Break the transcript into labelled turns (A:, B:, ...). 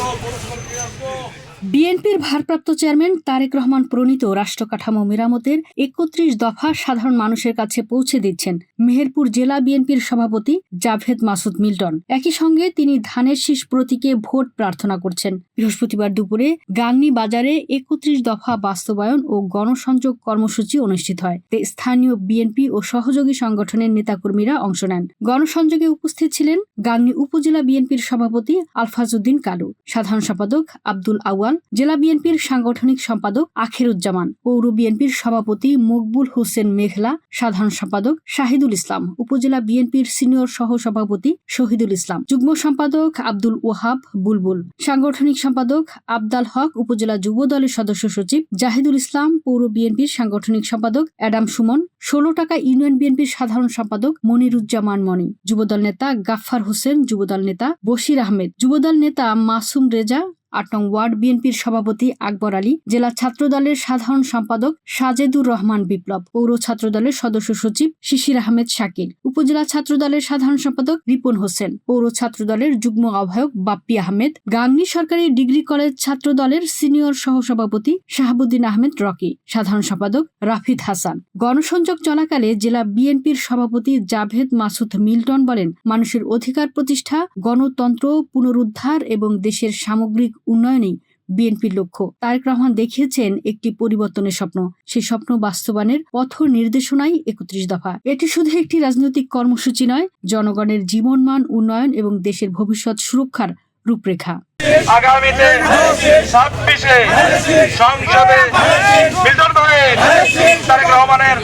A: 고 보너스 받을게요. বিএনপির ভারপ্রাপ্ত চেয়ারম্যান তারেক রহমান প্রণীত রাষ্ট্র কাঠামো মেরামতের একত্রিশ দফা সাধারণ মানুষের কাছে পৌঁছে দিচ্ছেন মেহেরপুর জেলা বিএনপির সভাপতি জাভেদ মাসুদ মিল্টন। একই সঙ্গে তিনি ধানের শীষ প্রতীকে ভোট প্রার্থনা করছেন। বৃহস্পতিবার দুপুরে গাংনী বাজারে একত্রিশ দফা বাস্তবায়ন ও গণসংযোগ কর্মসূচি অনুষ্ঠিত হয়। তে স্থানীয় বিএনপি ও সহযোগী সংগঠনের নেতাকর্মীরা অংশ নেন। গণসংযোগে উপস্থিত ছিলেন গাংনী উপজেলা বিএনপির সভাপতি আলফাজউদ্দিন কালু। সাধারণ সম্পাদক আব্দুল আউয়াল জেলা বিএনপির সাংগঠনিক সম্পাদক আখিরুজ্জামান, পৌর বিএনপির সভাপতি মকবুল হোসেন মেঘলা, সাধারণ সম্পাদক শাহিদুল ইসলাম, উপজেলা বিএনপির সিনিয়র সহ সভাপতি শহীদুল ইসলাম, যুগ্ম সম্পাদক আব্দুল ওহাব বুলবুল, সাংগঠনিক সম্পাদক আবদাল হক, উপজেলা যুব দলের সদস্য সচিব জাহিদুল ইসলাম, পৌর বিএনপির সাংগঠনিক সম্পাদক অ্যাডাম সুমন, ষোলো টাকা ইউনিয়ন বিএনপির সাধারণ সম্পাদক মনিরুজ্জামান মনি যুবদল নেতা গাফফার হোসেন যুবদল নেতা বশির আহমেদ যুবদল নেতা মাসুম রেজা আট নং ওয়ার্ড, বিএনপির সভাপতি আকবর আলী, জেলা ছাত্রদলের সাধারণ সম্পাদক সাজেদুর রহমান বিপ্লব, পৌর ছাত্রদলের সদস্য সচিব শিশির আহমেদ শাকিল, উপজেলা ছাত্রদলের সাধারণ সম্পাদক রিপন হোসেন, পৌর ছাত্রদলের যুগ্ম আহ্বায়ক বাপ্পি আহমেদ, গাংনী সরকারি ডিগ্রি কলেজ ছাত্রদলের সিনিয়র সহসভাপতি শাহাবুদ্দিন আহমেদ রকি, সাধারণ সম্পাদক রাফিদ হাসান। গণসংযোগ চলাকালে জেলা বিএনপির সভাপতি জাভেদ মাসুদ মিল্টন বলেন, মানুষের অধিকার প্রতিষ্ঠা, গণতন্ত্র পুনরুদ্ধার এবং দেশের সামগ্রিক উন্নয়নেই বিএনপির লক্ষ্য। তারেক রহমান দেখিয়েছেন একটি পরিবর্তনের স্বপ্ন। সেই স্বপ্ন বাস্তবায়নের পথ নির্দেশনাই একত্রিশ দফা। এটি শুধু একটি রাজনৈতিক কর্মসূচি নয়, জনগণের জীবনমান উন্নয়ন এবং দেশের ভবিষ্যৎ সুরক্ষার রূপরেখা।
B: আগামীতে ছাব্বিশে সংসদে ভাইয়ের তারেক রহমানের